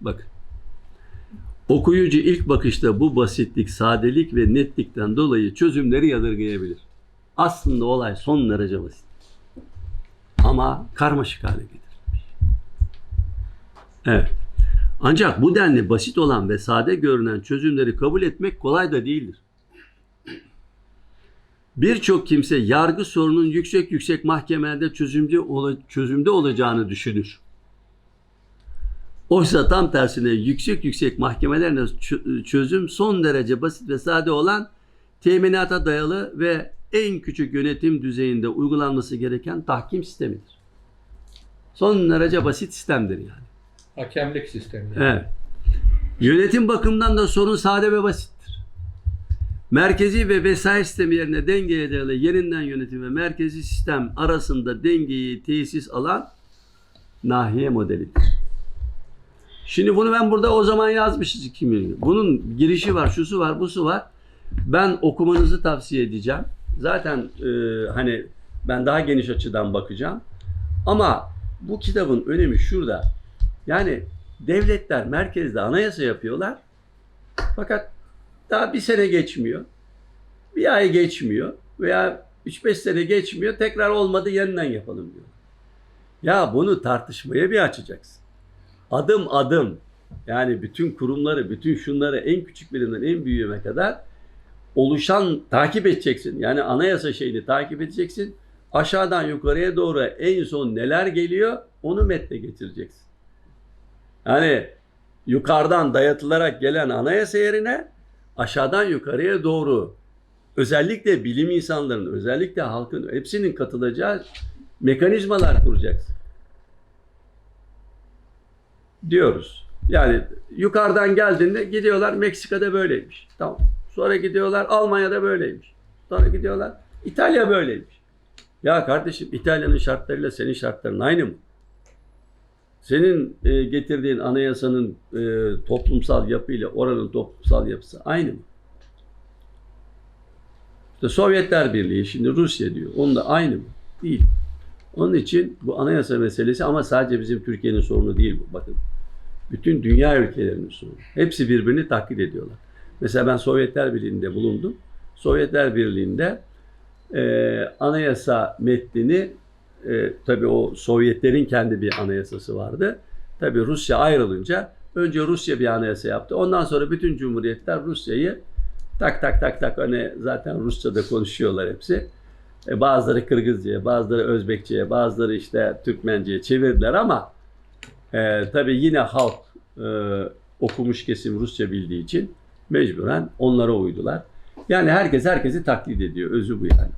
Bakın. Okuyucu ilk bakışta bu basitlik, sadelik ve netlikten dolayı çözümleri yadırgayabilir. Aslında olay son derece basit. Ama karmaşık hale getirilmiş. Evet. Ancak bu denli basit olan ve sade görünen çözümleri kabul etmek kolay da değildir. Birçok kimse yargı sorunun yüksek yüksek mahkemelerde çözümde, ola- çözümde olacağını düşünür. Oysa tam tersine yüksek yüksek mahkemelerle çö- çözüm son derece basit ve sade olan teminata dayalı ve en küçük yönetim düzeyinde uygulanması gereken tahkim sistemidir. Son derece basit sistemdir yani. Hakemlik sistemi. Evet. Yönetim bakımından da sorun sade ve basittir. Merkezi ve vesayet sistemi yerine dengeye dayalı yerinden yönetim ve merkezi sistem arasında dengeyi tesis alan nahiye modelidir. Şimdi bunu ben burada o zaman yazmışız 2 milyon. Bunun girişi var, şusu var, busu var. Ben okumanızı tavsiye edeceğim. Zaten e, hani ben daha geniş açıdan bakacağım. Ama bu kitabın önemi şurada. Yani devletler merkezde anayasa yapıyorlar. Fakat daha bir sene geçmiyor. Bir ay geçmiyor. Veya 3-5 sene geçmiyor. Tekrar olmadı yeniden yapalım diyor. Ya bunu tartışmaya bir açacaksın. Adım adım yani bütün kurumları, bütün şunları en küçük birinden en büyüğüne kadar oluşan takip edeceksin. Yani anayasa şeyini takip edeceksin. Aşağıdan yukarıya doğru en son neler geliyor onu metne getireceksin. Yani yukarıdan dayatılarak gelen anayasa yerine aşağıdan yukarıya doğru özellikle bilim insanlarının, özellikle halkın hepsinin katılacağı mekanizmalar kuracaksın. Diyoruz. Yani yukarıdan geldiğinde gidiyorlar Meksika'da böyleymiş. Tamam. Sonra gidiyorlar Almanya'da böyleymiş. Sonra gidiyorlar İtalya böyleymiş. Ya kardeşim İtalya'nın şartlarıyla senin şartların aynı mı? Senin e, getirdiğin anayasanın e, toplumsal yapıyla oranın toplumsal yapısı aynı mı? İşte Sovyetler Birliği şimdi Rusya diyor. Onun da aynı mı? Değil. Onun için bu anayasa meselesi ama sadece bizim Türkiye'nin sorunu değil bu. Bakın. Bütün dünya ülkelerinin sorunu. Hepsi birbirini taklit ediyorlar. Mesela ben Sovyetler Birliği'nde bulundum. Sovyetler Birliği'nde e, anayasa metnini e, tabii o Sovyetlerin kendi bir anayasası vardı. Tabii Rusya ayrılınca önce Rusya bir anayasa yaptı. Ondan sonra bütün cumhuriyetler Rusya'yı tak tak tak tak hani zaten Rusça'da konuşuyorlar hepsi. E, bazıları Kırgızca'ya, bazıları Özbekçe'ye, bazıları işte Türkmence'ye çevirdiler ama e, tabii yine halk e, okumuş kesim Rusça bildiği için mecburen onlara uydular. Yani herkes herkesi taklit ediyor. Özü bu yani.